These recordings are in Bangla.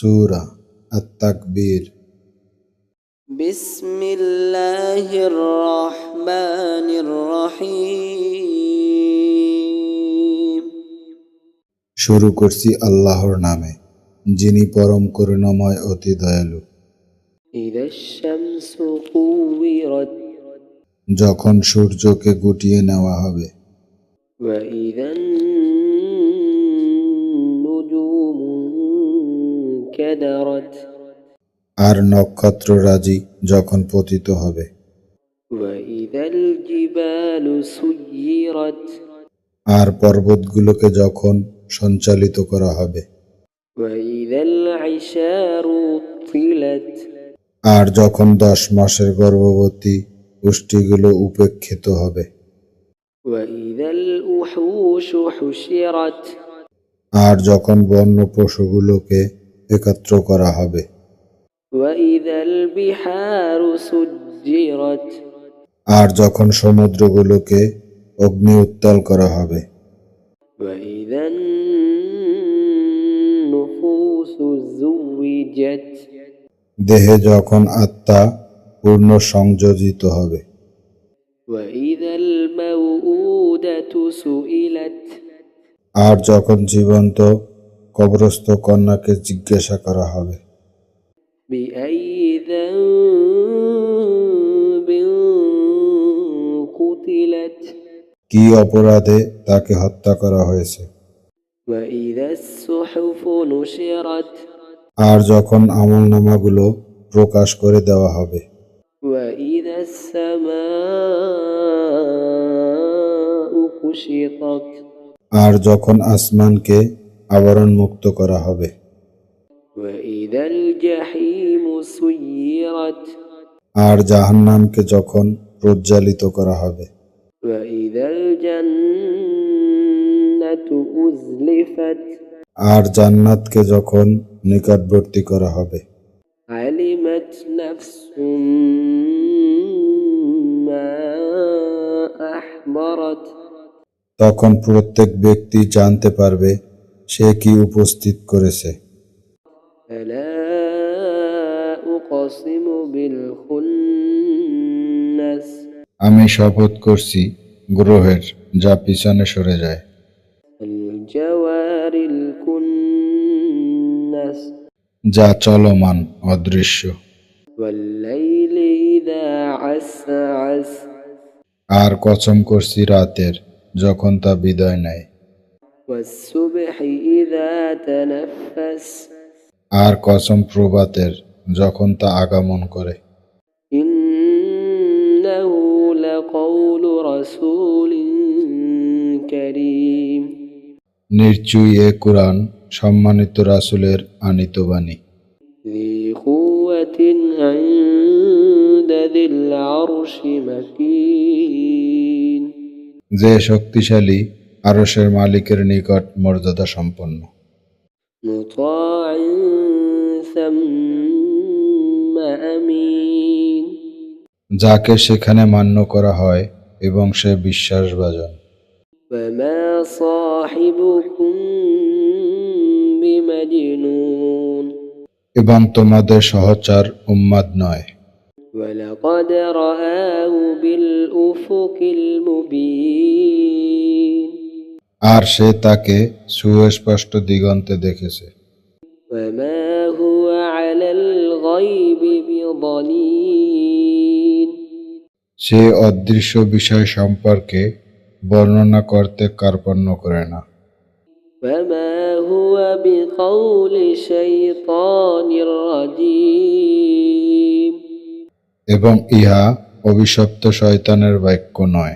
সুরা আত্মাকবীর بسم الله الرحمن الرحيم শুরু করছি আল্লাহর নামে যিনি পরম করুণাময় অতি দয়ালু إذا الشمس كورت যখন সূর্যকে গুটিয়ে নেওয়া হবে وإذا আর নক্ষত্ররাজি যখন পতিত হবে। আর পর্বতগুলোকে যখন সঞ্চালিত করা হবে। আর যখন দশ মাসের গর্ভবতী পুষ্টিগুলো উপেক্ষিত হবে। আর যখন বন্য পশুগুলোকে একত্র করা হবে। আর যখন সমুদ্রগুলোকে অগ্নি উত্তাল করা হবে। দেহে যখন আত্মা পূর্ণ সংযোজিত হবে। আর যখন জীবন্ত কবরস্থ কন্যাকে জিজ্ঞাসা করা হবে। কি অপরাধে তাকে হত্যা করা হয়েছে? আর যখন আমল নামাগুলো প্রকাশ করে দেওয়া হবে। আর যখন আসমানকে আবরণ মুক্ত করা হবে। আর জাহান্নামকে যখন প্রজ্বালিত করা হবে। আর জান্নাতকে যখন নিকটবর্তী করা হবে। তখন প্রত্যেক ব্যক্তি জানতে পারবে সে কি উপস্থিত করেছে? আমি শপথ করছি গ্রহের যা পিছনে সরে যায়। যা চলমান অদৃশ্য। আর কচম করছি রাতের যখন তা বিদায় নেয়। আর কসম প্রভাতের যখন তা আগমন করে। নির্চুই এ কোরআন সম্মানিত রাসুলের আনিত বাণী। যে শক্তিশালী আরসের মালিকের নিকট মর্যাদা সম্পন্ন مطاع ثم أمين যাকে সেখানে মান্য করা হয় এবং সে বিশ্বাসভাজন وما صاحبكم بمجنون এবং তোমাদের সহচার উম্মাদ নয় ولقد رآه بالأفق المبين আর সে তাকে সুস্পষ্ট দিগন্তে দেখেছে। সে অদৃশ্য বিষয় সম্পর্কে বর্ণনা করতে কার্পণ্য করে না। এবং ইহা অভিশপ্ত শয়তানের বাক্য নয়।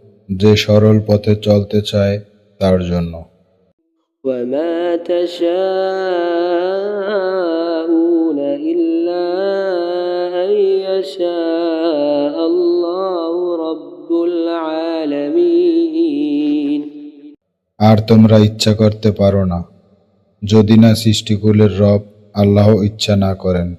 যে সরল পথে চলতে চায় তার জন্য। আর তোমরা ইচ্ছা করতে পারো না যদি না সৃষ্টিকুলের রব আল্লাহ ইচ্ছা না করেন।